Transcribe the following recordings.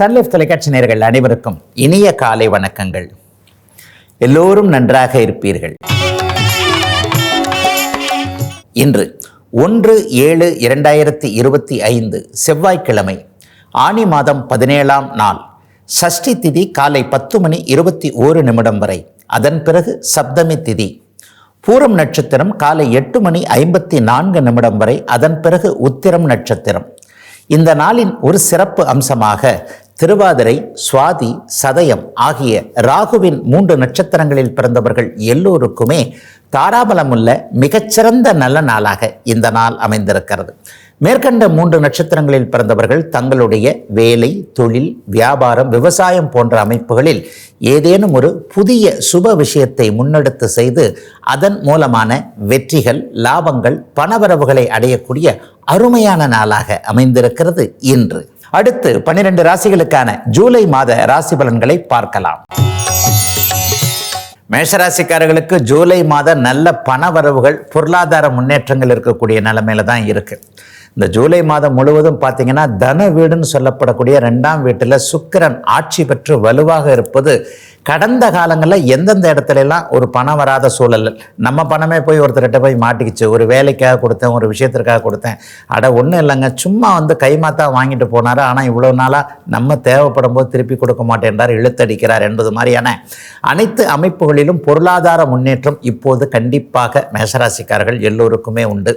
Sun Life தொலைக்காட்சி நேர்கள் அனைவருக்கும் இனிய காலை வணக்கங்கள். எல்லோரும் நன்றாக இருப்பீர்கள். இன்று ஒன்று ஏழு இரண்டாயிரத்தி இருபத்தி ஐந்து செவ்வாய்க்கிழமை ஆனி மாதம் பதினேழாம் நாள் சஷ்டி திதி காலை பத்து மணி இருபத்தி ஓரு நிமிடம் வரை. அதன் பிறகு சப்தமி திதி. பூரம் நட்சத்திரம் காலை எட்டு மணி ஐம்பத்தி நான்கு நிமிடம் வரை அதன் பிறகு உத்திரம் நட்சத்திரம். இந்த நாளின் ஒரு சிறப்பு அம்சமாக திருவாதிரை சுவாதி சதயம் ஆகிய ராகுவின் மூன்று நட்சத்திரங்களில் பிறந்தவர்கள் எல்லோருக்குமே தாராபலமுள்ள மிகச்சிறந்த நல்ல நாளாக இந்த நாள் அமைந்திருக்கிறது. மேற்கண்ட மூன்று நட்சத்திரங்களில் பிறந்தவர்கள் தங்களுடைய வேலை தொழில் வியாபாரம் விவசாயம் போன்ற அமைப்புகளில் ஏதேனும் ஒரு புதிய சுப விஷயத்தை முன்னெடுத்து செய்து அதன் மூலமான வெற்றிகள் லாபங்கள் பணவரவுகளை அடையக்கூடிய அருமையான நாளாக அமைந்திருக்கிறது இன்று. அடுத்து பன்னிரண்டு ராசிகளுக்கான ஜூலை மாத ராசி பலன்களை பார்க்கலாம். மேஷராசிக்காரர்களுக்கு ஜூலை மாத நல்ல பண வரவுகள் பொருளாதார முன்னேற்றங்கள் இருக்கக்கூடிய நிலைமையில தான் இருக்கு. இந்த ஜூலை மாதம் முழுவதும் பார்த்தீங்கன்னா தன வீடுன்னு சொல்லப்படக்கூடிய ரெண்டாம் வீட்டில் சுக்கிரன் ஆட்சி பெற்று வலுவாக இருப்பது கடந்த காலங்களில் எந்தெந்த இடத்துலலாம் ஒரு பணம் வராத சூழல்? நம்ம பணமே போய் ஒருத்தர்கிட்ட போய் மாட்டிக்கிச்சு. ஒரு வேலைக்காக கொடுத்தேன் ஒரு விஷயத்திற்காக கொடுத்தேன். அட ஒன்றும் இல்லைங்க. சும்மா வந்து கைமாத்தா வாங்கிட்டு போனார். ஆனால் இவ்வளோ நாளாக நம்ம தேவைப்படும் போது திருப்பி கொடுக்க மாட்டேன்றார் இழுத்தடிக்கிறார் என்பது மாதிரியான அனைத்து அமைப்புகளிலும் பொருளாதார முன்னேற்றம் இப்போது கண்டிப்பாக மேசராசிக்காரர்கள் எல்லோருக்குமே உண்டு.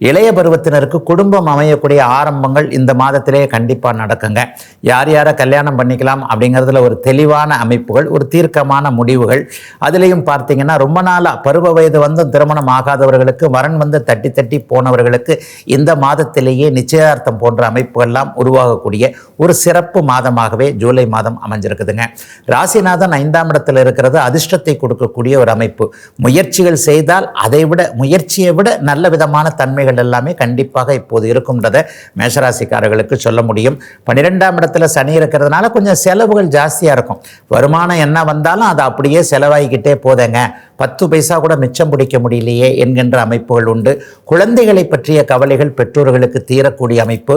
இளைய பருவத்தினருக்கு குடும்பம் அமையக்கூடிய ஆரம்பங்கள் இந்த மாதத்திலே கண்டிப்பாக நடக்குங்க. யார் யாரை கல்யாணம் பண்ணிக்கலாம் அப்படிங்கிறதுல ஒரு தெளிவான அமைப்புகள் ஒரு தீர்க்கமான முடிவுகள். அதுலேயும் பார்த்தீங்கன்னா ரொம்ப நாளாக பருவ வயது வந்து திருமணம் ஆகாதவர்களுக்கு வரன் வந்து தட்டி தட்டி போனவர்களுக்கு இந்த மாதத்திலேயே நிச்சயார்த்தம் போன்ற அமைப்புகள்லாம் உருவாகக்கூடிய ஒரு சிறப்பு மாதமாகவே ஜூலை மாதம் அமைஞ்சிருக்குதுங்க. ராசிநாதன் ஐந்தாம் இடத்தில் இருக்கிறது அதிர்ஷ்டத்தை கொடுக்கக்கூடிய ஒரு அமைப்பு. முயற்சிகள் செய்தால் அதை விட முயற்சியை விட நல்ல விதமான தன்மை தன்மைகள் எல்லாமே கண்டிப்பாக இப்போது இருக்கும்ன்றதை மேஷராசிக்காரர்களுக்கு சொல்ல முடியும். பன்னிரெண்டாம் இடத்துல சனி இருக்கிறதுனால கொஞ்சம் செலவுகள் ஜாஸ்தியாக இருக்கும். வருமானம் என்ன வந்தாலும் அது அப்படியே செலவாகிக்கிட்டே போதேங்க பத்து பைசா கூட மிச்சம் பிடிக்க முடியலையே என்கின்ற அமைப்புகள் உண்டு. குழந்தைகளை பற்றிய கவலைகள் பெற்றோர்களுக்கு தீரக்கூடிய அமைப்பு.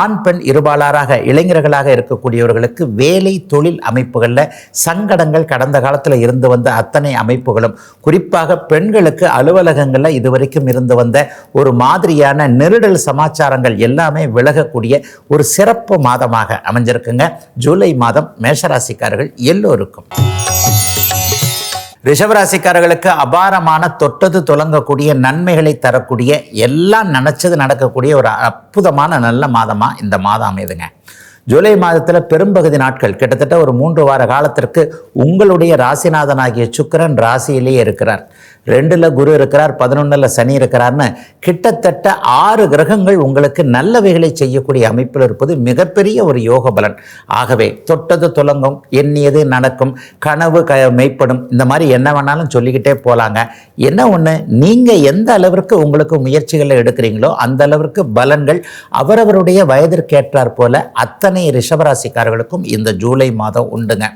ஆண் பெண் இருபாலாராக இளைஞர்களாக இருக்கக்கூடியவர்களுக்கு வேலை தொழில் அமைப்புகளில் சங்கடங்கள் கடந்த காலத்தில் இருந்து வந்த அத்தனை அமைப்புகளும். குறிப்பாக பெண்களுக்கு அலுவலகங்களில் இதுவரைக்கும் இருந்து வந்த ஒரு மாதிரியான நெருடல் சமாச்சாரங்கள் எல்லாமே விலகக்கூடிய ஒரு சிறப்பு மாதமாக அமைஞ்சிருக்குங்க. ஜூலை மாதம் மேஷராசிக்காரர்கள் எல்லோருக்கும். ரிஷபராசிக்காரர்களுக்கு அபாரமான தொட்டது துலங்கக்கூடிய நன்மைகளை தரக்கூடிய எல்லாம் நினச்சது நடக்கக்கூடிய ஒரு அற்புதமான நல்ல மாதமாக இந்த மாதம் அமையுதுங்க. ஜூலை மாதத்தில் பெரும்பகுதி நாட்கள் கிட்டத்தட்ட ஒரு மூன்று வார காலத்திற்கு உங்களுடைய ராசிநாதனாகிய சுக்கிரன் ராசியிலேயே இருக்கிறார். ரெண்டில் குரு இருக்கிறார் பதினொன்றில் சனி இருக்கிறார்னு கிட்டத்தட்ட ஆறு கிரகங்கள் உங்களுக்கு நல்லவைகளை செய்யக்கூடிய அமைப்பில் இருப்பது மிகப்பெரிய ஒரு யோக பலன். ஆகவே தொட்டது துலங்கும் எண்ணியது நடக்கும் கனவு க மெய்ப்படும் இந்த மாதிரி என்ன வேணாலும் சொல்லிக்கிட்டே போகலாங்க என்ன ஒன்று நீங்கள் எந்த அளவிற்கு உங்களுக்கு முயற்சிகளை எடுக்கிறீங்களோ அந்த அளவிற்கு பலன்கள் அவரவருடைய வயதிற்கேற்றார் போல அத்தனை ரிஷபராசிக்காரர்களுக்கும் இந்த ஜூலை மாதம் உண்டுங்க.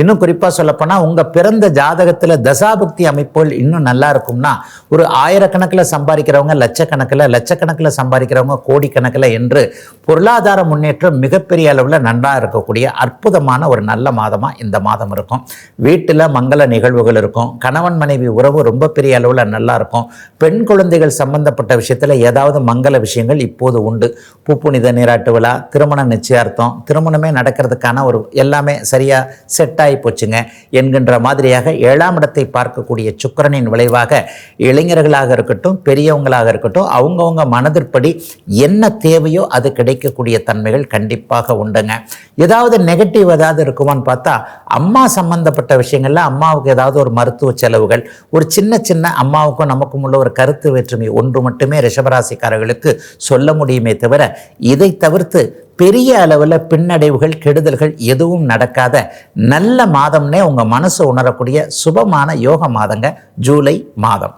இன்னும் குறிப்பாக சொல்லப்போனால் உங்கள் பிறந்த ஜாதகத்தில் தசாபக்தி அமைப்புகள் இன்னும் நல்லா இருக்கும்னா ஒரு ஆயிரக்கணக்கில் சம்பாதிக்கிறவங்க லட்சக்கணக்கில் லட்சக்கணக்கில் சம்பாதிக்கிறவங்க கோடிக்கணக்கில் என்று பொருளாதார முன்னேற்றம் மிகப்பெரிய அளவில் நன்றாக இருக்கக்கூடிய அற்புதமான ஒரு நல்ல மாதமாக இந்த மாதம் இருக்கும். வீட்டில் மங்கள நிகழ்வுகள் இருக்கும். கணவன் மனைவி உறவு ரொம்ப பெரிய அளவில் நல்லா இருக்கும். பெண் குழந்தைகள் சம்பந்தப்பட்ட விஷயத்தில் ஏதாவது மங்கள விஷயங்கள் இப்போது உண்டு. பூப்புனித நீராட்டு விழா திருமண நிச்சயார்த்தம் திருமணமே நடக்கிறதுக்கான ஒரு எல்லாமே சரியாக செட் ஆகி போச்சுங்க. என்கின்ற மாதிரியாக ஏழாம் இடத்தை பார்க்கக்கூடிய சுக்கரனின் விளைவாக இளைஞர்களாக இருக்கட்டும் பெரியவங்களாக இருக்கட்டும் அவங்கவுங்க மனதிற்படி என்ன தேவையோ அது கிடைக்கக்கூடிய தன்மைகள் கண்டிப்பாக உண்டுங்க. ஏதாவது நெகட்டிவ் ஏதாவது இருக்குமான்னு பார்த்தா அம்மா சம்பந்தப்பட்ட விஷயங்கள்ல அம்மாவுக்கு ஏதாவது ஒரு மருத்துவ செலவுகள் ஒரு சின்ன சின்ன அம்மாவுக்கும் நமக்கும் உள்ள ஒரு கருத்து வேற்றுமை ஒன்று மட்டுமே ரிஷபராசிக்காரர்களுக்கு சொல்ல முடியுமே தவிர இதை தவிர்த்து பெரிய அளவில் பின்னடைவுகள் கெடுதல்கள் எதுவும் நடக்காத நல்ல மாதம்னே உங்கள் மனசு உணரக்கூடிய சுபமான யோக மாதங்க ஜூலை மாதம்.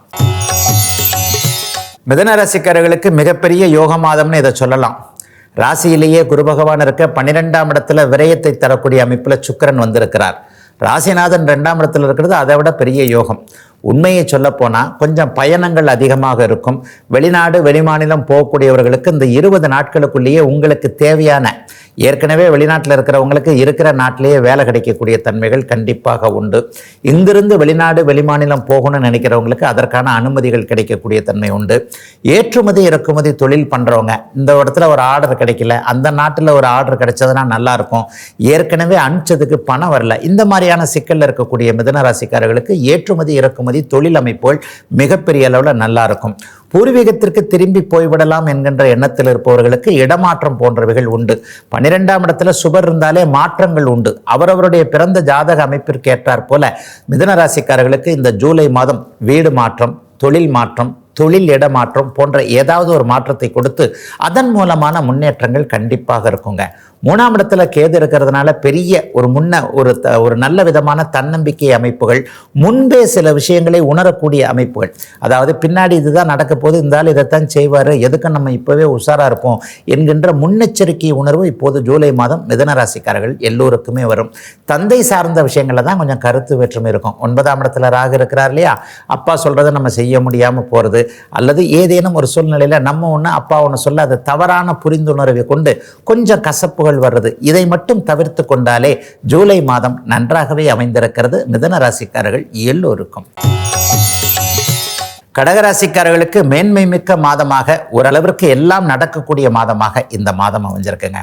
மிதன ராசிக்காரர்களுக்கு மிகப்பெரிய யோக மாதம்னு இதை சொல்லலாம். ராசியிலேயே குரு பகவான் இருக்க பன்னிரெண்டாம் இடத்துல விரயத்தை தரக்கூடிய அமைப்பில் சுக்கிரன் வந்திருக்கிறார். ராசிநாதன் ரெண்டாம் இடத்துல இருக்கிறது அதை விட பெரிய யோகம். உண்மையை சொல்லப்போனால் கொஞ்சம் பயணங்கள் அதிகமாக இருக்கும். வெளிநாடு வெளிமாநிலம் போகக்கூடியவர்களுக்கு இந்த இருபது நாட்களுக்குள்ளேயே உங்களுக்கு தேவையான ஏற்கனவே வெளிநாட்டில் இருக்கிறவங்களுக்கு இருக்கிற நாட்டிலேயே வேலை கிடைக்கக்கூடிய தன்மைகள் கண்டிப்பாக உண்டு. இங்கிருந்து வெளிநாடு வெளிமாநிலம் போகணும்னு நினைக்கிறவங்களுக்கு அதற்கான அனுமதிகள் கிடைக்கக்கூடிய தன்மை உண்டு. ஏற்றுமதி இறக்குமதி தொழில் பண்ணுறவங்க இந்த இடத்துல ஒரு ஆர்டர் கிடைக்கல அந்த நாட்டில் ஒரு ஆர்டர் கிடைச்சதுன்னா நல்லாயிருக்கும் ஏற்கனவே அனுப்பிச்சதுக்கு பணம் வரல. இந்த மாதிரியான சிக்கலில் இருக்கக்கூடிய மிதன ராசிக்காரர்களுக்கு ஏற்றுமதி இறக்குமதி தொழில் அமைப்புகள் மிகப்பெரிய அளவில் நல்லா இருக்கும். பூர்வீகத்திற்கு திரும்பி போய்விடலாம் என்கின்ற எண்ணத்தில் இருப்பவர்களுக்கு இடமாற்றம் போன்றவைகள் உண்டு. பன்னிரெண்டாம் இடத்துல சுபர் இருந்தாலே மாற்றங்கள் உண்டு. அவரவருடைய பிறந்த ஜாதக அமைப்பிற்கு ஏற்றாற் போல மிதனராசிக்காரர்களுக்கு இந்த ஜூலை மாதம் வீடு மாற்றம் தொழில் மாற்றம் தொழில் இடமாற்றம் போன்ற ஏதாவது ஒரு மாற்றத்தை கொடுத்து அதன் மூலமான முன்னேற்றங்கள் கண்டிப்பாக இருக்குங்க. மூணாம் இடத்துல கேது இருக்கிறதுனால பெரிய ஒரு முன்ன ஒரு த ஒரு நல்ல விதமான தன்னம்பிக்கை அமைப்புகள் முன்பே சில விஷயங்களை உணரக்கூடிய அமைப்புகள். அதாவது பின்னாடி இதுதான் நடக்க போது இருந்தாலும் இதைத்தான் செய்வார் எதுக்கு நம்ம இப்போவே உஷாராக இருப்போம் என்கின்ற முன்னெச்சரிக்கை உணர்வு இப்போது ஜூலை மாதம் மிதன ராசிக்காரர்கள் எல்லோருக்குமே வரும். தந்தை சார்ந்த விஷயங்களில் தான் கொஞ்சம் கருத்து வேற்றுமை இருக்கும். ஒன்பதாம் இடத்துல ராகு இருக்கிறார் இல்லையா? அப்பா சொல்கிறத நம்ம செய்ய முடியாமல் போகிறது அல்லது ஏதேனும் ஒரு சூழ்நிலையில் நம்ம ஒன்று அப்பா ஒன்று சொல்ல அது தவறான புரிந்துணர்வை கொண்டு கொஞ்சம் கசப்புகள் வர்றது. இதை மட்டும் தவிர்த்து கொண்டாலே ஜூலை மாதம் நன்றாகவே அமைந்திருக்கிறது. மிதன ராசிக்காரர்கள் எல்லோருக்கும். கடகராசிக்காரர்களுக்கு மேன்மை மிக்க மாதமாக ஓரளவிற்கு எல்லாம் நடக்கக்கூடிய மாதமாக இந்த மாதம் அமைஞ்சிருக்குங்க.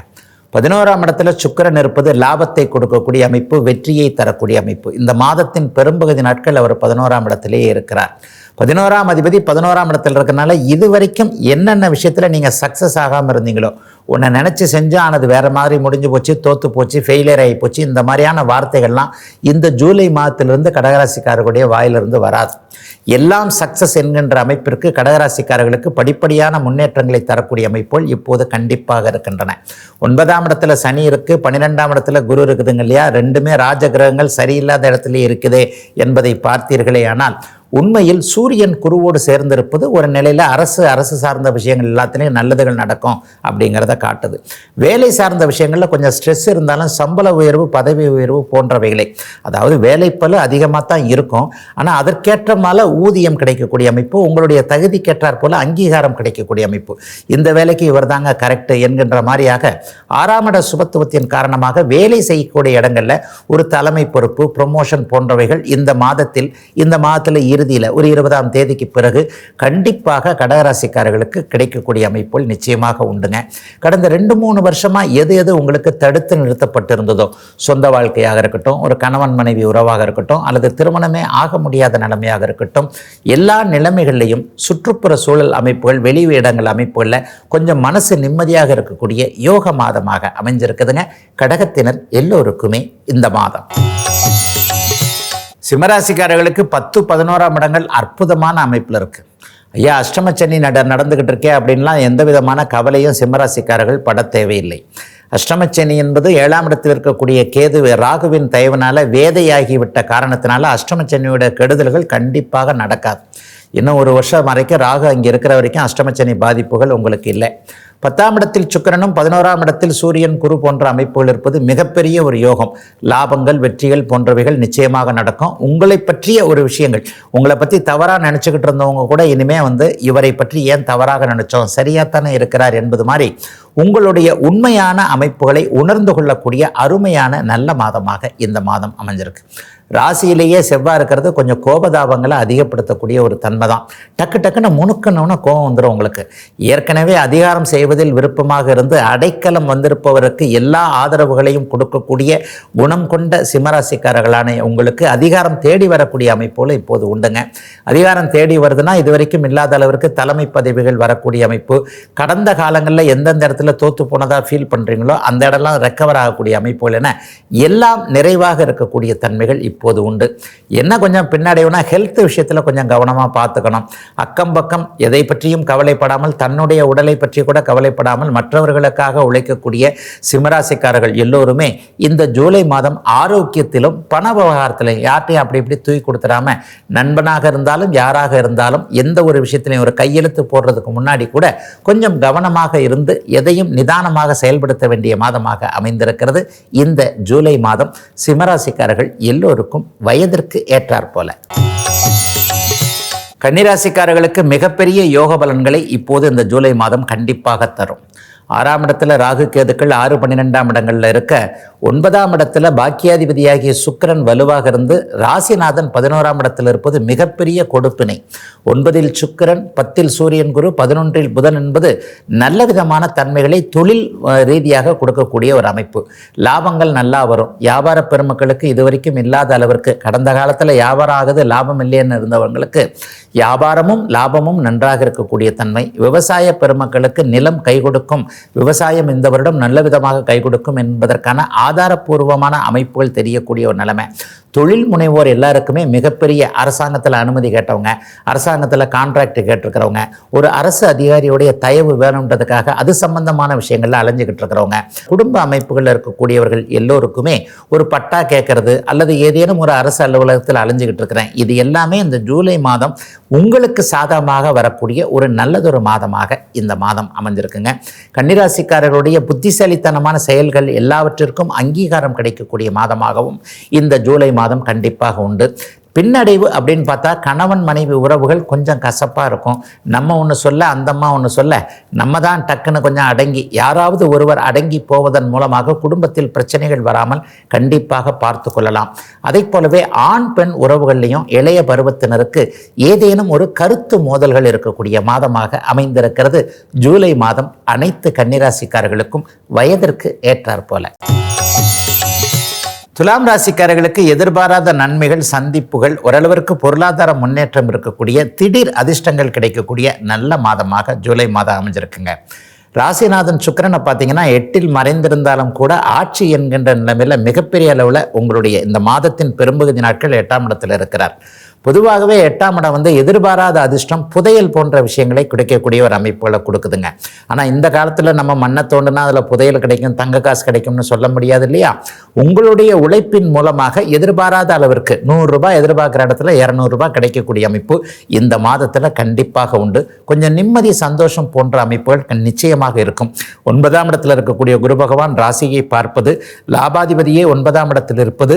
பதினோராம் இடத்துல சுக்கரன் இருப்பது லாபத்தை கொடுக்கக்கூடிய அமைப்பு வெற்றியை தரக்கூடிய அமைப்பு. இந்த மாதத்தின் பெரும்பகுதி நாட்கள் அவர் பதினோராம் இடத்திலேயே இருக்கிறார். பதினோராம் அதிபதி பதினோராம் இடத்துல இருக்கனால இது வரைக்கும் என்னென்ன விஷயத்தில் நீங்கள் சக்ஸஸ் ஆகாமல் இருந்தீங்களோ உன்னை நினச்சி செஞ்சு ஆனது வேறு மாதிரி முடிஞ்சு போச்சு தோற்று போச்சு ஃபெயிலியர் ஆகி போச்சு இந்த மாதிரியான வார்த்தைகள்லாம் இந்த ஜூலை மாதத்திலிருந்து கடகராசிக்காரர்களுடைய வாயிலிருந்து வராது. எல்லாம் சக்ஸஸ் என்கின்ற அமைப்பிற்கு கடகராசிக்காரர்களுக்கு படிப்படியான முன்னேற்றங்களை தரக்கூடிய அமைப்புகள் இப்போது கண்டிப்பாக இருக்கின்றன. ஒன்பதாம் இடத்துல சனி இருக்குது பன்னிரெண்டாம் இடத்துல குரு இருக்குதுங்க இல்லையா? ரெண்டுமே ராஜகிரகங்கள் சரியில்லாத இடத்துல இருக்குது என்பதை பார்த்தீர்களே ஆனால் உண்மையில் சூரியன் குருவோடு சேர்ந்திருப்பது ஒரு நிலையில் அரசு அரசு சார்ந்த விஷயங்கள் எல்லாத்துலேயும் நல்லதுகள் நடக்கும் அப்படிங்கிறத காட்டுது. வேலை சார்ந்த விஷயங்களில் கொஞ்சம் ஸ்ட்ரெஸ் இருந்தாலும் சம்பள உயர்வு பதவி உயர்வு போன்றவைகளை. அதாவது வேலைப்பலு அதிகமாக தான் இருக்கும். ஆனால் அதற்கேற்ற மேல ஊதியம் கிடைக்கக்கூடிய அமைப்பு உங்களுடைய தகுதிக்கேற்றாற் போல அங்கீகாரம் கிடைக்கக்கூடிய அமைப்பு. இந்த வேலைக்கு இவர் தாங்க கரெக்ட் என்கின்ற மாதிரியாக ஆறாம் இட சுபத்துவத்தின் காரணமாக வேலை செய்யக்கூடிய இடங்களில் ஒரு தலைமை பொறுப்பு ப்ரொமோஷன் போன்றவைகள் இந்த மாதத்தில் இந்த மாதத்தில் இறுதியில் ஒரு இருபதாம் தேதிக்கு பிறகு கண்டிப்பாக கடகராசிக்காரர்களுக்கு கிடைக்கக்கூடிய அமைப்புகள் நிச்சயமாக உண்டுங்க. கடந்த ரெண்டு மூணு வருஷமாக எது எது உங்களுக்கு தடுத்து நிறுத்தப்பட்டிருந்ததோ சொந்த வாழ்க்கையாக இருக்கட்டும் ஒரு கணவன் மனைவி உறவாக இருக்கட்டும் அல்லது திருமணமே ஆக முடியாத நிலைமையாக இருக்கட்டும் எல்லா நிலைமைகள்லையும் சுற்றுப்புற சூழல் அமைப்புகள் வெளி இடங்கள் அமைப்புகளில் கொஞ்சம் மனசு நிம்மதியாக இருக்கக்கூடிய யோக மாதமாக அமைஞ்சிருக்குதுங்க. கடகத்தினர் எல்லோருக்குமே இந்த மாதம். சிம்மராசிக்காரர்களுக்கு பத்து பதினோராம் இடங்கள் அற்புதமான அமைப்பில் இருக்குது ஐயா அஷ்டமச்சனி நட நடந்துக்கிட்டு இருக்கே அப்படின்லாம் எந்த விதமான கவலையும் சிம்மராசிக்காரர்கள் பட தேவையில்லை. அஷ்டமச்சனி என்பது ஏழாம் இடத்தில் இருக்கக்கூடிய கேது ராகுவின் தயவுனால வேதையாகிவிட்ட காரணத்தினால அஷ்டமச்சனியோட கெடுதல்கள் கண்டிப்பாக நடக்காது. இன்னும் ஒரு வருஷம் வரைக்கும் ராகு அங்கே இருக்கிற வரைக்கும் அஷ்டமச்சனி பாதிப்புகள் உங்களுக்கு இல்லை. பத்தாம் இடத்தில் சுக்கிரனும் பதினோராம் இடத்தில் சூரியன் குரு போன்ற அமைப்புகள் இருப்பது மிகப்பெரிய ஒரு யோகம். லாபங்கள் வெற்றிகள் போன்றவைகள் நிச்சயமாக நடக்கும். உங்களை பற்றிய ஒரு விஷயங்கள். உங்களை பற்றி தவறாக நினச்சிக்கிட்டு இருந்தவங்க கூட இனிமே வந்து இவரை பற்றி ஏன் தவறாக நினச்சோம்? சரியாகத்தானே இருக்கிறார் என்பது மாதிரி உங்களுடைய உண்மையான அமைப்புகளை உணர்ந்து கொள்ளக்கூடிய அருமையான நல்ல மாதமாக இந்த மாதம் அமைஞ்சிருக்கு. ராசியிலேயே செவ்வாய் இருக்கிறது கொஞ்சம் கோபதாபங்களை அதிகப்படுத்தக்கூடிய ஒரு தன்மை தான் டக்கு டக்குன்னு முணுக்கணும்னு கோபம் வந்துடும் உங்களுக்கு. ஏற்கனவே அதிகாரம் செய்வதில் விருப்பமாக இருந்து அடைக்கலம் வந்திருப்பவருக்கு எல்லா ஆதரவுகளையும் கொடுக்கக்கூடிய குணம் கொண்ட சிம்மராசிக்காரர்களான உங்களுக்கு அதிகாரம் தேடி வரக்கூடிய அமைப்போல் இப்போது உண்டுங்க. அதிகாரம் தேடி வருதுன்னா இது வரைக்கும் இல்லாத அளவிற்கு தலைமை பதவிகள் வரக்கூடிய அமைப்பு. கடந்த காலங்களில் எந்தெந்த இடத்துல இடத்துல தோற்று போனதாக ஃபீல் பண்ணுறீங்களோ அந்த இடம்லாம் ரெக்கவர் ஆகக்கூடிய அமைப்புகள் என எல்லாம் நிறைவாக இருக்கக்கூடிய தன்மைகள் இப்போது உண்டு. என்ன கொஞ்சம் பின்னடைவுனா ஹெல்த் விஷயத்தில் கொஞ்சம் கவனமாக பார்த்துக்கணும். அக்கம் பக்கம் எதை பற்றியும் கவலைப்படாமல் தன்னுடைய உடலை பற்றி கூட கவலைப்படாமல் மற்றவர்களுக்காக உழைக்கக்கூடிய சிம்மராசிக்காரர்கள் எல்லோருமே இந்த ஜூலை மாதம் ஆரோக்கியத்திலும் பண விவகாரத்திலும் யார்ட்டையும் அப்படி இப்படி தூக்கி கொடுத்துடாம நண்பனாக இருந்தாலும் யாராக இருந்தாலும் எந்த ஒரு விஷயத்திலையும் ஒரு கையெழுத்து போடுறதுக்கு முன்னாடி கூட கொஞ்சம் கவனமாக இருந்து எதை இதையும் நிதானமாக செயல்படுத்த வேண்டிய மாதமாக அமைந்திருக்கிறது. இந்த ஜூலை மாதம் சிம்மராசிக்காரர்கள் எல்லோருக்கும் வயதிற்கு ஏற்றாற் போல. கன்னிராசிக்காரர்களுக்கு மிகப்பெரிய யோக பலன்களை இப்போது இந்த ஜூலை மாதம் கண்டிப்பாக தரும். ஆறாம் இடத்துல ராகு கேதுக்கள் ஆறு பன்னிரெண்டாம் இடங்களில் இருக்க ஒன்பதாம் இடத்துல பாக்கியாதிபதியாகிய சுக்கிரன் வலுவாக இருந்து ராசிநாதன் பதினோராம் இடத்தில் இருப்பது மிகப்பெரிய கொடுப்பினை. ஒன்பதில் சுக்கிரன் பத்தில் சூரியன் குரு பதினொன்றில் புதன் என்பது நல்ல விதமான தன்மைகளை தொழில் ரீதியாக கொடுக்கக்கூடிய ஒரு அமைப்பு. லாபங்கள் நல்லா வரும். வியாபார பெருமக்களுக்கு இதுவரைக்கும் இல்லாத அளவிற்கு கடந்த காலத்தில் வியாபாரம் ஆகுது லாபம் இல்லைன்னு இருந்தவங்களுக்கு வியாபாரமும் லாபமும் நன்றாக இருக்கக்கூடிய தன்மை. விவசாய பெருமக்களுக்கு நிலம் கை கொடுக்கும் விவசாயம் இந்த வருடம் நல்ல விதமாக கை கொடுக்கும் என்பதற்கான ஆதாரப்பூர்வமான அமைப்புகள் தெரியக்கூடிய ஒரு நிலைமை. தொழில் முனைவோர் எல்லாருக்குமே மிகப்பெரிய அரசாங்கத்தில் அனுமதி கேட்டவங்க அரசாங்கத்தில் கான்ட்ராக்ட் கேட்டிருக்கிறவங்க ஒரு அரசு அதிகாரியுடைய தயவு வேணுன்றதுக்காக அது சம்பந்தமான விஷயங்கள்ல அலைஞ்சிக்கிட்டு இருக்கிறவங்க. குடும்ப அமைப்புகளில் இருக்கக்கூடியவர்கள் எல்லோருக்குமே ஒரு பட்டா கேட்கறது அல்லது ஏதேனும் ஒரு அரசு அலுவலகத்தில் அலைஞ்சிக்கிட்டு இருக்கிறேன். இது எல்லாமே இந்த ஜூலை மாதம் உங்களுக்கு சாதகமாக வரக்கூடிய ஒரு நல்லதொரு மாதமாக இந்த மாதம் அமைஞ்சிருக்குங்க. கன்னிராசிக்காரர்களுடைய புத்திசாலித்தனமான செயல்கள் எல்லாவற்றிற்கும் அங்கீகாரம் கிடைக்கக்கூடிய மாதமாகவும் இந்த ஜூலை மாதம் கண்டிப்பாக உண்டு. பின்னடைவு அப்படின்னு பார்த்தா கணவன் மனைவி உறவுகள் கொஞ்சம் கசப்பாக இருக்கும். நம்ம ஒன்று சொல்ல அந்தம்மா ஒன்று சொல்ல நம்ம தான் டக்குன்னு கொஞ்சம் அடங்கி யாராவது ஒருவர் அடங்கி போவதன் மூலமாக குடும்பத்தில் பிரச்சனைகள் வராமல் கண்டிப்பாக பார்த்து கொள்ளலாம். அதை போலவே ஆண் பெண் உறவுகள்லையும் இளைய பருவத்தினருக்கு ஏதேனும் ஒரு கருத்து மோதல்கள் இருக்கக்கூடிய மாதமாக அமைந்திருக்கிறது. ஜூலை மாதம் அனைத்து கன்னிராசிக்காரர்களுக்கும் வயதிற்கு ஏற்றாற் போல. துலாம் ராசிக்காரர்களுக்கு எதிர்பாராத நன்மைகள் சந்திப்புகள் ஓரளவிற்கு பொருளாதார முன்னேற்றம் இருக்கக்கூடிய திடீர் அதிர்ஷ்டங்கள் கிடைக்கக்கூடிய நல்ல மாதமாக ஜூலை மாதம் அமைஞ்சிருக்குங்க. ராசிநாதன் சுக்கிரனை பார்த்தீங்கன்னா எட்டில் மறைந்திருந்தாலும் கூட ஆட்சி என்கின்ற நிலைமையில் மிகப்பெரிய அளவில் உங்களுடைய இந்த மாதத்தின் பெரும்பகுதி நாட்கள் எட்டாம் இடத்தில் இருக்கிறார். பொதுவாகவே எட்டாம் இடம் வந்து எதிர்பாராத அதிர்ஷ்டம் புதையல் போன்ற விஷயங்களை கிடைக்கக்கூடிய ஒரு அமைப்புகளை கொடுக்குதுங்க. ஆனால் இந்த காலத்தில் நம்ம மண்ணை தோண்டுனா அதில் புதையல் கிடைக்கும் தங்க காசு கிடைக்கும்னு சொல்ல முடியாது இல்லையா? உங்களுடைய உழைப்பின் மூலமாக எதிர்பாராத அளவிற்கு நூறுரூபா எதிர்பார்க்குற இடத்துல இரநூறுபா கிடைக்கக்கூடிய அமைப்பு இந்த மாதத்தில் கண்டிப்பாக உண்டு. கொஞ்சம் நிம்மதி சந்தோஷம் போன்ற அமைப்புகள் நிச்சயமாக இருக்கும். ஒன்பதாம் இடத்தில் இருக்கக்கூடிய குரு பகவான் ராசியை பார்ப்பது லாபாதிபதியே ஒன்பதாம் இடத்தில் இருப்பது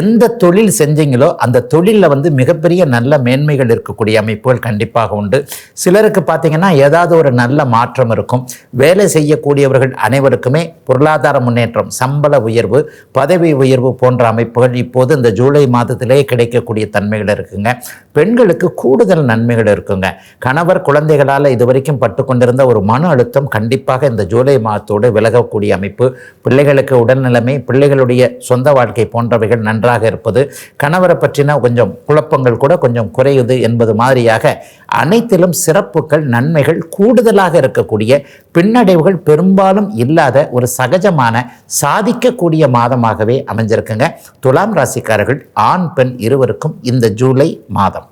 எந்த தொழில் செஞ்சீங்களோ அந்த தொழிலில் வந்து மிகப்பெரிய நல்ல மேன்மைகள் இருக்கக்கூடிய அமைப்புகள் கண்டிப்பாக உண்டு. சிலருக்கு பார்த்தீங்கன்னா ஏதாவது ஒரு நல்ல மாற்றம் இருக்கும். வேலை செய்யக்கூடியவர்கள் அனைவருக்குமே பொருளாதார முன்னேற்றம் சம்பள உயர்வு பதவி உயர்வு போன்ற அமைப்புகள் இப்போது இந்த ஜூலை மாதத்திலே கிடைக்கக்கூடிய தன்மைகள் இருக்குங்க. பெண்களுக்கு கூடுதல் நன்மைகள் இருக்குங்க. கணவர் குழந்தைகளால் இதுவரைக்கும் பட்டு கொண்டிருந்த ஒரு மன அழுத்தம் கண்டிப்பாக இந்த ஜூலை மாதத்தோடு விலகக்கூடிய அமைப்பு. பிள்ளைகளுக்கு உடல்நிலைமை பிள்ளைகளுடைய சொந்த வாழ்க்கை போன்றவைகள் நன்றாக இருப்பது. கணவரை பற்றின கொஞ்சம் குழப்பங்கள் கூட கொஞ்சம் குறையுது என்பது மாதிரியாக அனைத்திலும் சிறப்புகள் நன்மைகள் கூடுதலாக இருக்கக்கூடிய பின்னடைவுகள் பெரும்பாலும் இல்லாத ஒரு சகஜமான சாதிக்கக்கூடிய மாதமாகவே அமைஞ்சிருக்குங்க. துலாம் ராசிக்காரர்கள் ஆண் பெண் இருவருக்கும் இந்த ஜூலை மாதம்.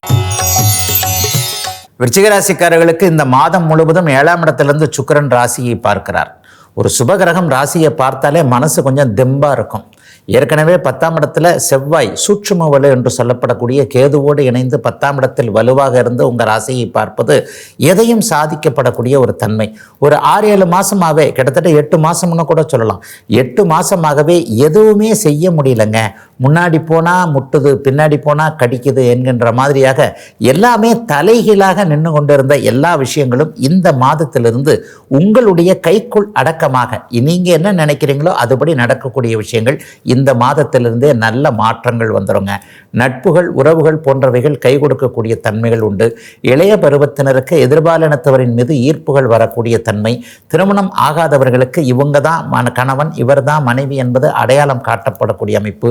விருச்சிகராசிக்காரர்களுக்கு இந்த மாதம் முழுவதும் ஏழாம் இடத்திலிருந்து சுக்கரன் ராசியை பார்க்கிறார். ஒரு சுபகிரகம் ராசியை பார்த்தாலே மனசு கொஞ்சம் தெம்பாக இருக்கும். ஏற்கனவே பத்தாம் இடத்துல செவ்வாய் சூட்சும வலு என்று சொல்லப்படக்கூடிய கேதுவோடு இணைந்து பத்தாம் இடத்தில் வலுவாக இருந்து உங்கள் ராசியை பார்ப்பது எதையும் சாதிக்கப்படக்கூடிய ஒரு தன்மை. ஒரு ஆறு ஏழு மாதமாகவே கிட்டத்தட்ட எட்டு மாதம்னு கூட சொல்லலாம். எட்டு மாதமாகவே எதுவுமே செய்ய முடியலங்க. முன்னாடி போனால் முட்டுது பின்னாடி போனால் கடிக்குது என்கின்ற மாதிரியாக எல்லாமே தலைகீழாக நின்று கொண்டிருந்த எல்லா விஷயங்களும் இந்த மாதத்திலிருந்து உங்களுடைய கைக்குள் அடக்கமாக நீங்கள் என்ன நினைக்கிறீங்களோ அதுபடி நடக்கக்கூடிய விஷயங்கள் இந்த இந்த மாதத்திலிருந்தே நல்ல மாற்றங்கள் வந்துருங்க. நட்புகள் உறவுகள் போன்றவைகள் கை கொடுக்கக்கூடிய தன்மைகள் உண்டு. இளைய பருவத்தினருக்கு எதிர்பாலினத்தவரின் மீது ஈர்ப்புகள் வரக்கூடிய தன்மை. திருமணம் ஆகாதவர்களுக்கு இவங்க தான் கணவன் இவர் தான் மனைவி என்பது அடையாளம் காட்டப்படக்கூடிய அமைப்பு.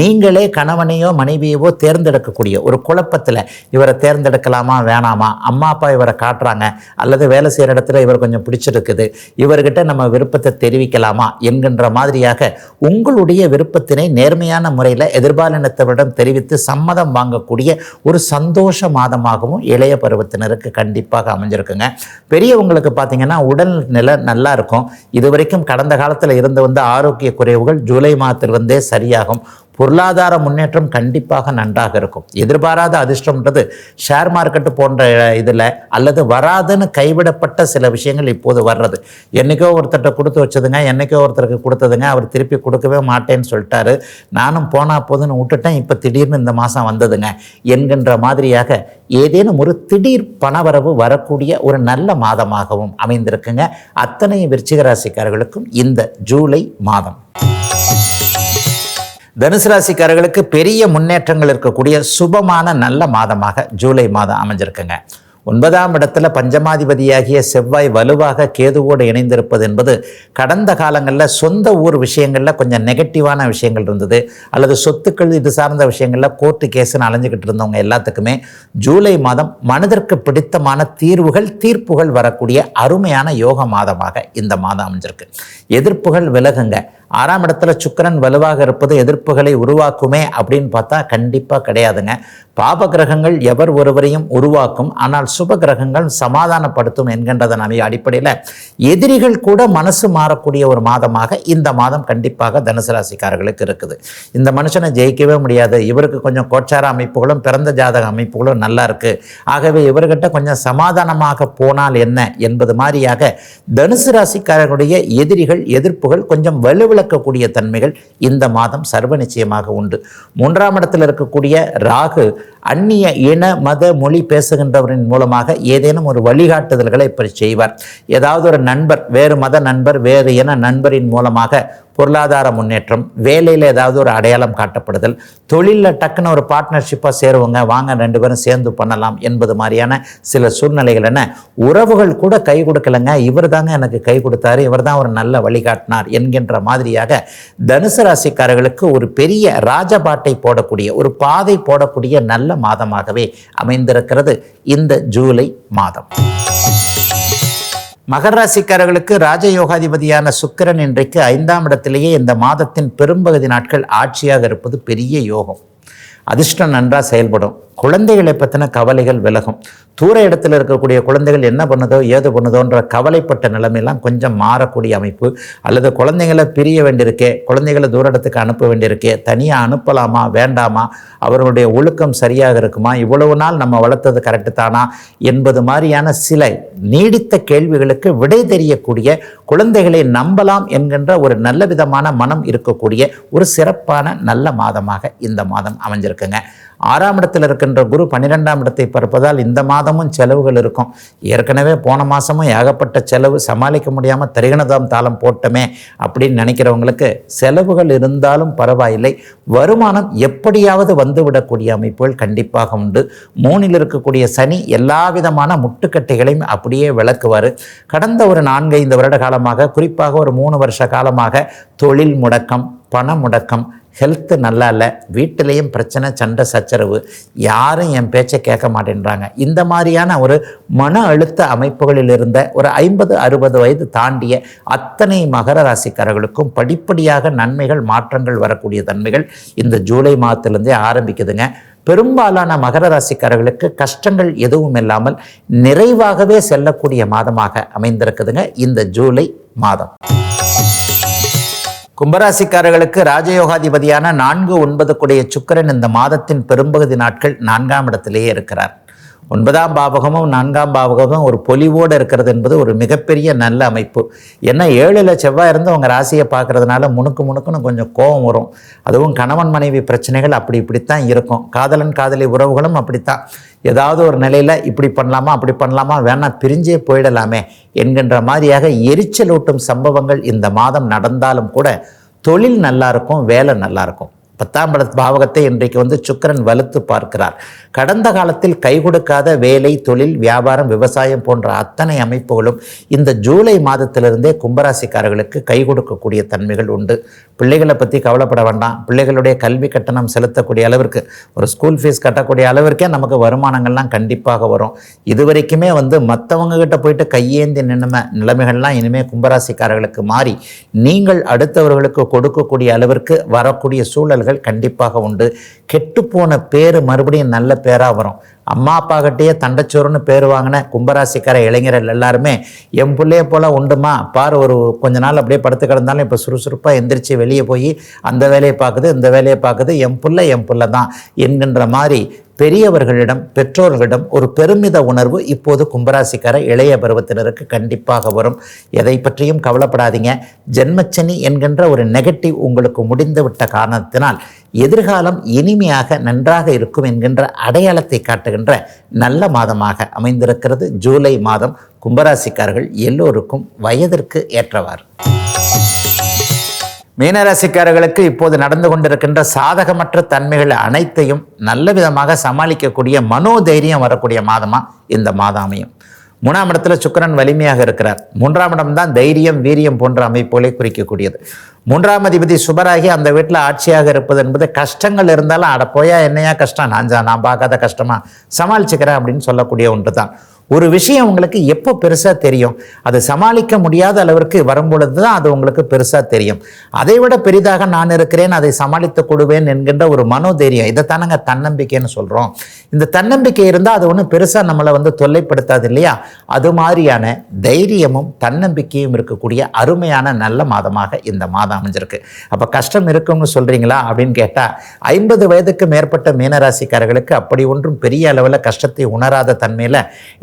நீங்களே கணவனையோ மனைவியவோ தேர்ந்தெடுக்கக்கூடிய ஒரு குழப்பத்தில் இவரை தேர்ந்தெடுக்கலாமா வேணாமா? அம்மா அப்பா இவரை காட்டுறாங்க. அல்லது வேலை செய்கிற இடத்துல இவர் கொஞ்சம் பிடிச்சிருக்குது. இவர்கிட்ட நம்ம விருப்பத்தை தெரிவிக்கலாமா? என்கின்ற மாதிரியாக உங்களுடைய விருப்பத்தினை நேர்மையான முறையில் எதிர்பாலினத்தவரிடம் தெரிவித்து சம்மதம் வாங்கக்கூடிய ஒரு சந்தோஷ மாதமாகவும் இளைய பருவத்தினருக்கு கண்டிப்பாக அமைஞ்சிருக்குங்க. பெரியவங்களுக்கு பார்த்தீங்கன்னா உடல் நிலை நல்லா இருக்கும். இது வரைக்கும் கடந்த காலத்தில் இருந்து வந்த ஆரோக்கிய குறைவுகள் ஜூலை மாதத்தில் வந்தே சரியாகும். பொருளாதார முன்னேற்றம் கண்டிப்பாக நன்றாக இருக்கும். எதிர்பாராத அதிர்ஷ்டம்ன்றது ஷேர் மார்க்கெட்டு போன்ற இதில் அல்லது வராதுன்னு கைவிடப்பட்ட சில விஷயங்கள் இப்போது வர்றது. என்னைக்கோ ஒருத்தர்கிட்ட கொடுத்து வச்சதுங்க என்னைக்கோ ஒருத்தருக்கு கொடுத்ததுங்க அவர் திருப்பி கொடுக்கவே மாட்டேன்னு சொல்லிட்டாரு. நானும் போனா போதுன்னு விட்டுட்டேன். இப்போ திடீர்னு இந்த மாதம் வந்ததுங்க. என்கின்ற மாதிரியாக ஏதேனும் ஒரு திடீர் பணவரவு வரக்கூடிய ஒரு நல்ல மாதமாகவும் அமைந்திருக்குங்க. அத்தனை விருச்சிக ராசிக்காரர்களுக்கும் இந்த ஜூலை மாதம். தனுசு ராசிக்காரர்களுக்கு பெரிய முன்னேற்றங்கள் இருக்கக்கூடிய சுபமான நல்ல மாதமாக ஜூலை மாதம் அமைஞ்சிருக்குங்க. ஒன்பதாம் இடத்துல பஞ்சமாதிபதியாகிய செவ்வாய் வலுவாக கேதுவோடு இணைந்திருப்பது என்பது கடந்த காலங்களில் சொந்த ஊர் விஷயங்களில் கொஞ்சம் நெகட்டிவான விஷயங்கள் இருந்தது. அல்லது சொத்துக்கள் இது சார்ந்த விஷயங்களில் கோர்ட்டு கேஸுன்னு அலைஞ்சிக்கிட்டு இருந்தவங்க எல்லாத்துக்குமே ஜூலை மாதம் மனதிற்கு பிடித்தமான தீர்வுகள் தீர்ப்புகள் வரக்கூடிய அருமையான யோக மாதமாக இந்த மாதம் அமைஞ்சிருக்கு. எதிர்ப்புகள் விலகுங்க. ஆறாம் இடத்துல சுக்கிரன் வலுவாக இருப்பது எதிர்ப்புகளை உருவாக்குமே அப்படின்னு பார்த்தா கண்டிப்பாக கிடையாதுங்க. பாப கிரகங்கள் எவர் ஒருவரையும் உருவாக்கும் ஆனால் சுப கிரகங்கள் சமாதானப்படுத்தும் என்கின்றதன் அடிப்படையில் எதிரிகள் கூட மனசு மாறக்கூடிய ஒரு மாதமாக இந்த மாதம் கண்டிப்பாக தனுசு ராசிக்காரர்களுக்கு இருக்குது. இந்த மனுஷனை ஜெயிக்கவே முடியாது. இவருக்கு கொஞ்சம் கோச்சார அமைப்புகளும் பிறந்த ஜாதக அமைப்புகளும் நல்லா இருக்கு. ஆகவே இவர்கிட்ட கொஞ்சம் சமாதானமாக போனால் என்ன என்பது மாதிரியாக தனுசு ராசிக்காரர்களுடைய எதிரிகள் எதிர்ப்புகள் கொஞ்சம் வலுவிழக்கக்கூடிய தன்மைகள் இந்த மாதம் சர்வ நிச்சயமாக உண்டு. மூன்றாம் இடத்தில் இருக்கக்கூடிய ராகு அந்நிய இன மத மொழி பேசுகின்றவரின் மூலமாக ஏதேனும் ஒரு வழிகாட்டுதல்களை இப்படி செய்வார். ஏதாவது ஒரு நண்பர் வேறு மத நண்பர் வேறு இன நண்பரின் மூலமாக பொருளாதார முன்னேற்றம் வேலையில் ஏதாவது ஒரு அடையாளம் காட்டப்படுதல் தொழிலில் டக்குன்னு ஒரு பார்ட்னர்ஷிப்பாக சேருவங்க வாங்க ரெண்டு பேரும் சேர்ந்து பண்ணலாம் என்பது மாதிரியான சில சூழ்நிலைகள் என்ன? உறவுகள் கூட கை கொடுக்கலங்க இவர் தாங்க எனக்கு கை கொடுத்தாரு இவர் தான் ஒரு நல்ல வழிகாட்டினார் என்கின்ற மாதிரியாக தனுசு ராசிக்காரர்களுக்கு ஒரு பெரிய ராஜபாட்டை போடக்கூடிய ஒரு பாதை போடக்கூடிய நல்ல மாதமாகவே அமைந்திருக்கிறது இந்த ஜூலை மாதம். மகர ராசிக்காரர்களுக்கு ராஜயோகாதிபதியான சுக்கிரன் இன்றைக்கு ஐந்தாம் இடத்திலேயே இந்த மாதத்தின் பெரும்பகுதி நாட்கள் ஆட்சியாக இருப்பது பெரிய யோகம். அதிர்ஷ்டம் நன்றாக செயல்படும். குழந்தைகளை பற்றின கவலைகள் விலகும். தூர இடத்துல இருக்கக்கூடிய குழந்தைகள் என்ன பண்ணுதோ ஏது பண்ணுதோன்ற கவலைப்பட்ட நிலைமையெல்லாம் கொஞ்சம் மாறக்கூடிய அமைப்பு. அல்லது குழந்தைங்களை பிரிய வேண்டியிருக்கே குழந்தைகளை தூர இடத்துக்கு அனுப்ப வேண்டியிருக்கே தனியாக அனுப்பலாமா வேண்டாமா அவர்களுடைய ஒழுக்கம் சரியாக இருக்குமா இவ்வளவு நாள் நம்ம வளர்த்தது கரெக்டு தானா என்பது மாதிரியான சில நீடித்த கேள்விகளுக்கு விடை தெரியக்கூடிய குழந்தைகளை நம்பலாம் என்கின்ற ஒரு நல்ல விதமான மனம் இருக்கக்கூடிய ஒரு சிறப்பான நல்ல மாதமாக இந்த மாதம் அமைஞ்சிருக்குங்க. ஆறாம் இடத்தில் இருக்கின்ற குரு பன்னிரெண்டாம் இடத்தை பார்ப்பதால் இந்த மாதமும் செலவுகள் இருக்கும். ஏற்கனவே போன மாதமும் ஏகப்பட்ட செலவு சமாளிக்க முடியாமல் திரிகணதாம் தாளம் போட்டோமே அப்படின்னு நினைக்கிறவங்களுக்கு செலவுகள் இருந்தாலும் பரவாயில்லை. வருமானம் எப்படியாவது வந்துவிடக்கூடிய அமைப்புகள் கண்டிப்பாக உண்டு. மூணில் இருக்கக்கூடிய சனி எல்லா விதமான முட்டுக்கட்டைகளையும் அப்படியே விளக்குவார். கடந்த ஒரு நான்கைந்து வருட காலமாக குறிப்பாக ஒரு மூணு வருஷ காலமாக தொழில் முடக்கம் பண முடக்கம் ஹெல்த்து நல்லா இல்லை வீட்டிலையும் பிரச்சனை சண்டை சச்சரவு யாரும் என் பேச்சை கேட்க மாட்டேன்றாங்க. இந்த மாதிரியான ஒரு மன அழுத்த அமைப்புகளில் இருந்த ஒரு ஐம்பது அறுபது வயது தாண்டிய அத்தனை மகர ராசிக்காரர்களுக்கும் படிப்படியாக நன்மைகள் மாற்றங்கள் வரக்கூடிய தன்மைகள் இந்த ஜூலை மாதத்துலேருந்தே ஆரம்பிக்குதுங்க. பெரும்பாலான மகர ராசிக்காரர்களுக்கு கஷ்டங்கள் எதுவும் இல்லாமல் நிறைவாகவே செல்லக்கூடிய மாதமாக அமைந்திருக்குதுங்க இந்த ஜூலை மாதம். கும்பராசிக்காரர்களுக்கு ராஜயோகாதிபதியான நான்கு ஒன்பது கூடிய சுக்கிரன் இந்த மாதத்தின் பெரும்பகுதி நாட்கள் நான்காம் இடத்திலேயே இருக்கிறார். ஒன்பதாம் பாவகமும் நான்காம் பாவகமும் ஒரு பொலிவோடு இருக்கிறது என்பது ஒரு மிகப்பெரிய நல்ல அமைப்பு. ஏன்னா ஏழில் செவ்வாய் இருந்து அவங்க ராசியை பார்க்கறதுனால முணுக்கு முணுக்குன்னு கொஞ்சம் கோபம் வரும். அதுவும் கணவன் மனைவி பிரச்சனைகள் அப்படி இப்படித்தான் இருக்கும். காதலன் காதலி உறவுகளும் அப்படித்தான். ஏதாவது ஒரு நிலையில் இப்படி பண்ணலாமா அப்படி பண்ணலாமா வேணால் பிரிஞ்சே போயிடலாமே என்கின்ற மாதிரியாக எரிச்சலூட்டும் சம்பவங்கள் இந்த மாதம் நடந்தாலும் கூட தொழில் நல்லாயிருக்கும் வேலை நல்லாயிருக்கும் பத்தாம் பட பாவகத்தை இன்றைக்கு வந்து சுக்கிரன் வலுத்து பார்க்கிறார். கடந்த காலத்தில் கை கொடுக்காத வேலை தொழில் வியாபாரம் விவசாயம் போன்ற அத்தனை அமைப்புகளும் இந்த ஜூலை மாதத்திலிருந்தே கும்பராசிக்காரர்களுக்கு கை கொடுக்கக்கூடிய தன்மைகள் உண்டு. பிள்ளைகளை பற்றி கவலைப்பட வேண்டாம். பிள்ளைகளுடைய கல்வி கட்டணம் செலுத்தக்கூடிய அளவிற்கு ஒரு ஸ்கூல் ஃபீஸ் கட்டக்கூடிய அளவிற்கே நமக்கு வருமானங்கள்லாம் கண்டிப்பாக வரும். இது வரைக்குமே வந்து மற்றவங்ககிட்ட போயிட்டு கையேந்தி நிலைமை நிலைமைகள்லாம் இனிமேல் கும்பராசிக்காரர்களுக்கு மாறி நீங்கள் அடுத்தவர்களுக்கு கொடுக்கக்கூடிய அளவிற்கு வரக்கூடிய சூழல் சூழல்கள் கண்டிப்பாக உண்டு. கெட்டுப்போன பேர் மறுபடியும் நல்ல பேராக வரும். அம்மா அப்பா கிட்டேயே தண்டச்சோறுன்னு பேர் வாங்கின கும்பராசிக்கார இளைஞர்கள் எல்லாருமே என் பிள்ளைய போல உண்டுமா? பாரு ஒரு கொஞ்ச நாள் அப்படியே படுத்து கிடந்தாலும் இப்போ சுறுசுறுப்பாக எந்திரிச்சு வெளியே போய் அந்த வேலையை பார்க்குது இந்த வேலையை பார்க்குது என் பிள்ளை என் பிள்ளை தான் என்கின்ற மாதிரி பெரியவர்களிடம் பெற்றோர்களிடம் ஒரு பெருமித உணர்வு இப்போது கும்பராசிக்கார இளைய பருவத்தினருக்கு கண்டிப்பாக வரும். எதை பற்றியும் கவலைப்படாதீங்க. ஜென்மச்சனி என்கின்ற ஒரு நெகட்டிவ் உங்களுக்கு முடிந்துவிட்ட காரணத்தினால் எதிர்காலம் இனிமையாக நன்றாக இருக்கும் என்கின்ற அடையாளத்தை காட்டுகின்ற நல்ல மாதமாக அமைந்திருக்கிறது. ஜூலை மாதம் கும்பராசிக்காரர்கள் எல்லோருக்கும் வயதிற்கு ஏற்றவாறு. மீனராசிக்காரர்களுக்கு இப்போது நடந்து கொண்டிருக்கின்ற சாதகமற்ற தன்மைகள் அனைத்தையும் நல்ல விதமாக சமாளிக்கக்கூடிய மனோதைரியம் வரக்கூடிய மாதமா இந்த மாதம் அமையும். மூணாம் இடத்துல சுக்கிரன் வலிமையாக இருக்கிறார். மூன்றாம் இடம் தான் தைரியம் வீரியம் போன்ற அமைப்புகளை குறிக்கக்கூடியது. மூன்றாம் அதிபதி சுபராகி அந்த வீட்டில் ஆட்சியாக இருப்பது என்பது கஷ்டங்கள் இருந்தாலும் அட போயா என்னையா கஷ்டம்? நான் நான் பார்க்காத கஷ்டமா? சமாளிச்சுக்கிறேன் அப்படின்னு சொல்லக்கூடிய ஒன்று தான் ஒரு விஷயம் உங்களுக்கு எப்போ பெருசாக தெரியும்? அது சமாளிக்க முடியாத அளவிற்கு வரும்பொழுது தான் அது உங்களுக்கு பெருசாக தெரியும். அதை விட பெரிதாக நான் இருக்கிறேன் அதை சமாளித்து கொடுவேன் என்கின்ற ஒரு மனோதைரியம். இதைத்தானங்க தன்னம்பிக்கைன்னு சொல்கிறோம் இந்த தன்னம்பிக்கை இருந்தால் அது ஒன்றும் பெருசாக நம்மளை வந்து தொல்லைப்படுத்தாது இல்லையா? அது மாதிரியான தைரியமும் தன்னம்பிக்கையும் இருக்கக்கூடிய அருமையான நல்ல மாதமாக இந்த மாதம் அமைஞ்சிருக்கு. அப்போ கஷ்டம் இருக்கும்னு சொல்கிறீங்களா அப்படின்னு கேட்டால் ஐம்பது வயதுக்கு மேற்பட்ட மீனராசிக்காரர்களுக்கு அப்படி ஒன்றும் பெரிய அளவில் கஷ்டத்தை உணராத தன்மையில்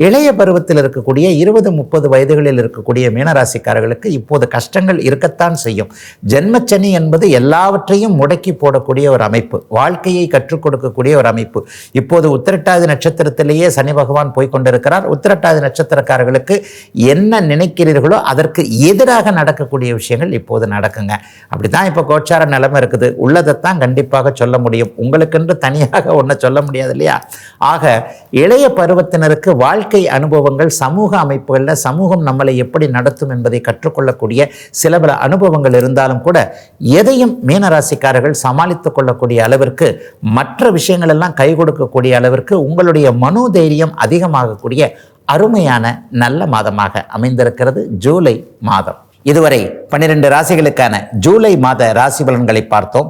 இளைய பருவத்தில் இருக்கக்கூடிய இருபது முப்பது வயதுகளில் இருக்கக்கூடிய மீனராசிக்காரர்களுக்கு இப்போது கஷ்டங்கள் இருக்கத்தான் செய்யும். ஜென்மச்சனி என்பது எல்லாவற்றையும் முடக்கி போடக்கூடிய ஒரு அமைப்பு. வாழ்க்கையை கற்றுக் கொடுக்கக்கூடிய ஒரு அமைப்பு. இப்போது உத்திரட்டாதி நட்சத்திரத்திலேயே சனி பகவான் போய்கொண்டிருக்கிறார் உத்திரட்டாதி நட்சத்திரக்காரர்களுக்கு என்ன நினைக்கிறீர்களோ அதற்கு எதிராக நடக்கக்கூடிய விஷயங்கள் இப்போது நடக்குங்க. அப்படிதான் இப்போ கோச்சார நிலைமை இருக்குது. உள்ளதைத்தான் கண்டிப்பாக சொல்ல முடியும். உங்களுக்கென்று தனியாக ஒன்றை சொல்ல முடியாது இல்லையா? ஆக இளைய பருவத்தினருக்கு வாழ்க்கை வாழ்க்கை அனுபவங்கள் சமூக அமைப்புகளில் சமூகம் நம்மளை எப்படி நடத்தும் என்பதை கற்றுக்கொள்ளக்கூடிய சில பல அனுபவங்கள் இருந்தாலும் கூட எதையும் மீனராசிக்காரர்கள் சமாளித்துக் கொள்ளக்கூடிய அளவிற்கு மற்ற விஷயங்கள் எல்லாம் கை கொடுக்கக்கூடிய அளவிற்கு உங்களுடைய மனோதைரியம் அதிகமாகக்கூடிய அருமையான நல்ல மாதமாக அமைந்திருக்கிறது ஜூலை மாதம். இதுவரை பன்னிரண்டு ராசிகளுக்கான ஜூலை மாத ராசி பலன்களை பார்த்தோம்.